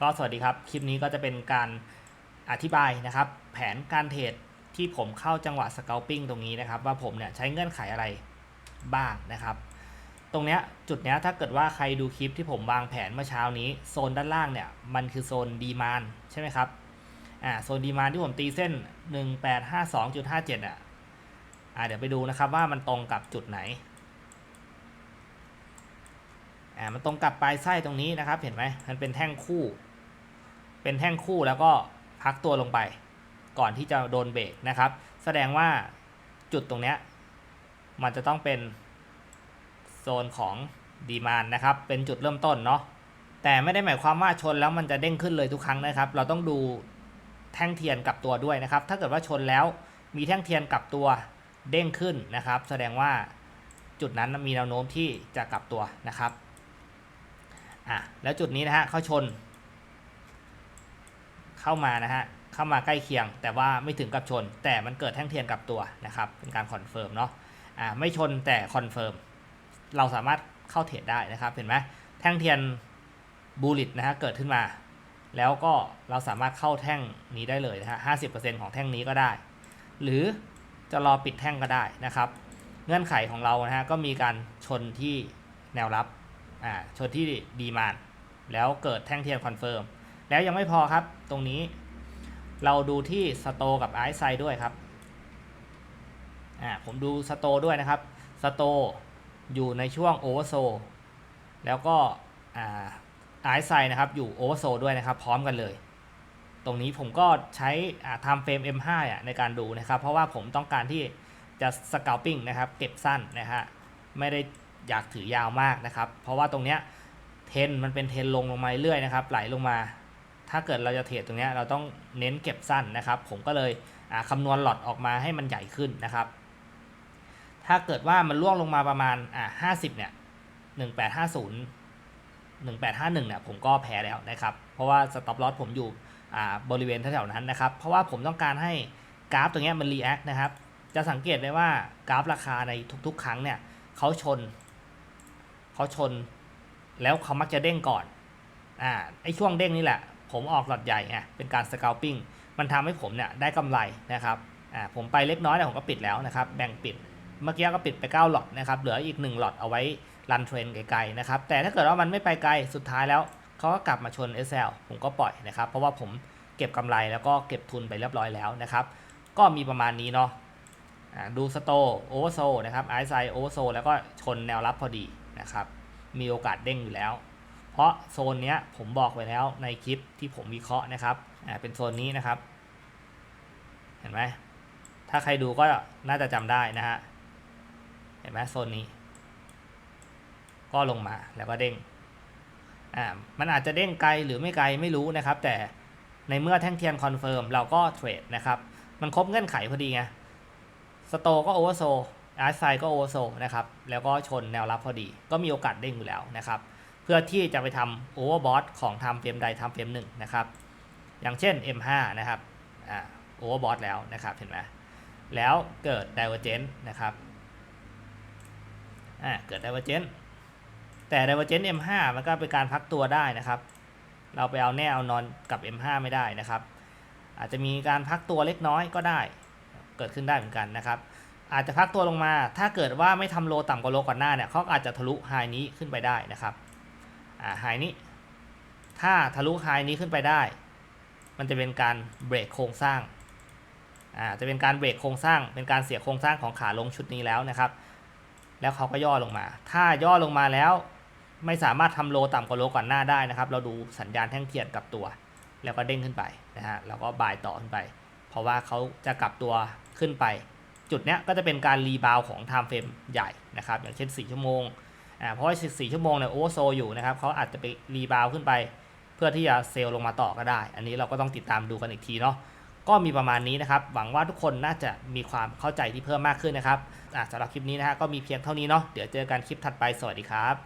ก็สวัสดีครับ คลิปนี้ก็จะเป็นการอธิบายนะครับ แผนการเทรดที่ผมเข้าจังหวะสเกลปิ้งตรงนี้นะครับ ว่าผมเนี่ยใช้เงื่อนไขอะไรบ้างนะครับ ตรงเนี้ยจุดเนี้ยถ้าเกิดว่าใครดูคลิปที่ผมวางแผนเมื่อเช้านี้ โซนด้านล่างเนี่ยมันคือโซนดีมานใช่ไหมครับอ่าโซนดีมานที่ผมตีเส้น 1852.57อะอ่าเดี๋ยวไปดูนะครับว่ามันตรงกับจุดไหนอ่ามันตรงกับปลายไส้ตรงนี้นะครับ เห็นไหมมันเป็นแท่งคู่ เป็นแท่งคู่แล้วก็พักตัวลงไป ก่อนที่จะโดนเบรกนะครับ แสดงว่าจุดตรงเนี้ยมันจะต้องเป็นโซนของดีมานนะครับ เป็นจุดเริ่มต้นเนาะแต่ไม่ได้หมายความว่าชนแล้วมันจะเด้งขึ้นเลยทุกครั้งนะครับ เราต้องดูแท่งเทียนกลับตัวด้วยนะครับ ถ้าเกิดว่าชนแล้วมีแท่งเทียนกลับตัวเด้งขึ้นนะครับ แสดงว่าจุดนั้นมีแนวโน้มที่จะกลับตัวนะครับอะแล้วจุดนี้นะฮะเขาชน เข้ามานะฮะเข้ามาใกล้เคียง แต่ว่าไม่ถึงกับชน แต่มันเกิดแท่งเทียนกับตัวนะครับเป็นการคอนเฟิร์มเนาะอ่าไม่ชนแต่คอนเฟิร์มเราสามารถเข้าเทรดได้นะครับ เห็นไหมแท่งเทียนบูลิตนะฮะเกิดขึ้นมา แล้วก็เราสามารถเข้าแท่งนี้ได้เลยนะฮะห้าสิบเปอร์เซ็นต์ของแท่งนี้ก็ได้ หรือจะรอปิดแท่งก็ได้นะครับ เงื่อนไขของเรานะฮะก็มีการชนที่แนวรับอ่าชนที่ดีมานแล้วเกิดแท่งเทียนคอนเฟิร์ม แล้วยังไม่พอครับตรงนี้เราดูที่สโตกับไอซ์ไซด้วยครับอ่าผมดูสโตด้วยนะครับสโตอยู่ในช่วงโอเวอร์โซแล้วก็อ่าไอซ์ไซนะครับอยู่โอเวอร์โซด้วยนะครับ พร้อมกันเลย ตรงนี้ผมก็ใช้ทำเฟรม M5 อะในการดูนะครับ เพราะว่าผมต้องการที่จะสก a ลปิ้งนะครับ เก็บสั้นนะฮะไม่ได้อยากถือยาวมากนะครับ เพราะว่าตรงเนี้ยเทนมันเป็นเทนลงลงมาเรื่อยนะครับ ไหลลงมา ถ้าเกิดเราจะเทรดตรงนี้เราต้องเน้นเก็บสั้นนะครับ ผมก็เลยคำนวณหลอดออกมาให้มันใหญ่ขึ้นนะครับ ถ้าเกิดว่ามันล่วงลงมาประมาณอ่าห้าสิบเนี่ยหนึ่งแปดห้าศูนย์หนึ่งแปดห้าหนึ่งเนี่ยผมก็แพ้แล้วนะครับ เพราะว่าสต็อปลอสผมอยู่บริเวณแถวๆนั้นนะครับ เพราะว่าผมต้องการให้กราฟตรงนี้มันรีแอคนะครับ จะสังเกตได้ว่ากราฟราคาในทุกๆ ครั้งเนี่ยเขาชนเขาชน แล้วเขามักจะเด้งก่อนอ่าไอช่วงเด้งนี่แหละ ผมออกหลอดใหญ่ไงเป็นการสก a ลปิ้งมันทำให้ผมเนี่ยได้กำไรนะครับอ่าผมไปเล็กน้อยแต่ผมก็ปิดแล้วนะครับ แบ่งปิดเมื่อกี้ก็ปิดไป 9 หลอดนะครับ เหลืออีก 1 หลอดเอาไว้รันเทรนไกลๆนะครับ แต่ถ้าเกิดว่ามันไม่ไปไกลสุดท้ายแล้วเขาก็กลับมาชน SL ผมก็ปล่อยนะครับ เพราะว่าผมเก็บกำไรแล้วก็เก็บทุนไปเรียบร้อยแล้วนะครับ ก็มีประมาณนี้เนาะดูสโตโอเวอร์โซนะครับไอซ์ไซโอเวอร์โซแล้วก็ชนแนวรับพอดีนะครับ มีโอกาสเด้งอยู่แล้ว ราะโซนเนี้ยผมบอกไว้แล้วในคลิปที่ผมวิเคราะห์นะครับอ่าเป็นโซนนี้นะครับ เห็นไหมถ้าใครดูก็น่าจะจำได้นะฮะเห็นไหมโซนนี้ ก็ลงมาแล้วก็เด้งอ่ามันอาจจะเด้งไกลหรือไม่ไกลไม่รู้นะครับ แต่ในเมื่อแท่งเทียนคอนเฟิร์มเราก็เทรดนะครับ มันครบเงื่อนไขพอดีไงสโตก็โอเวอร์โซอาร์ไซก็โอเวอร์โซนะครับ แล้วก็ชนแนวรับพอดี ก็มีโอกาสเด้งอยู่แล้วนะครับ พื่อที่จะไปทำโอเวอร์บอทของทำเฟรมใดทำเฟรมหนึ่งนะครับ อย่างเช่น M5 นะครับอ่าโอเวอร์บอทแล้วนะครับเห็นไหมแล้วเกิด Divergence นะครับอ่าเกิด Divergence แต่ Divergence M5 มันก็เป็นการพักตัวได้นะครับ เราไปเอาแน่เอานอนกับ M5 ไม่ได้นะครับ อาจจะมีการพักตัวเล็กน้อยก็ได้ เกิดขึ้นได้เหมือนกันนะครับ อาจจะพักตัวลงมา ถ้าเกิดว่าไม่ทำโลต่ำกว่าโลก่อนหน้าเนี่ยเขาอาจจะทะลุไฮนี้ขึ้นไปได้นะครับ อ่าไฮนี้ ถ้าทะลุไฮนี้ขึ้นไปได้ มันจะเป็นการเบรกโครงสร้างอ่าจะเป็นการเบรกโครงสร้าง เป็นการเสียโครงสร้างของขาลงชุดนี้แล้วนะครับ แล้วเขาก็ย่อลงมา ถ้าย่อลงมาแล้ว ไม่สามารถทำโลต่ำกว่าโลก่อนหน้าได้นะครับ เราดูสัญญาณแท่งเทียนกลับตัว แล้วก็เด้งขึ้นไปนะฮะแล้วก็บายต่อขึ้นไป เพราะว่าเขาจะกลับตัวขึ้นไป จุดเนี้ยก็จะเป็นการรีบาวของไทม์เฟรมใหญ่นะครับ อย่างเช่น 4 ชั่วโมง อ่าเพราะว่า4ชั่วโมงเนี่ยโอเวอร์โซอยู่นะครับเขาอาจจะไปรีบาวขึ้นไป เพื่อที่จะเซลล์ลงมาต่อก็ได้ อันนี้เราก็ต้องติดตามดูกันอีกทีเนาะก็มีประมาณนี้นะครับ หวังว่าทุกคนน่าจะมีความเข้าใจที่เพิ่มมากขึ้นนะครับอ่าสำหรับคลิปนี้นะฮะก็มีเพียงเท่านี้เนาะเดี๋ยวเจอกันคลิปถัดไปสวัสดีครับ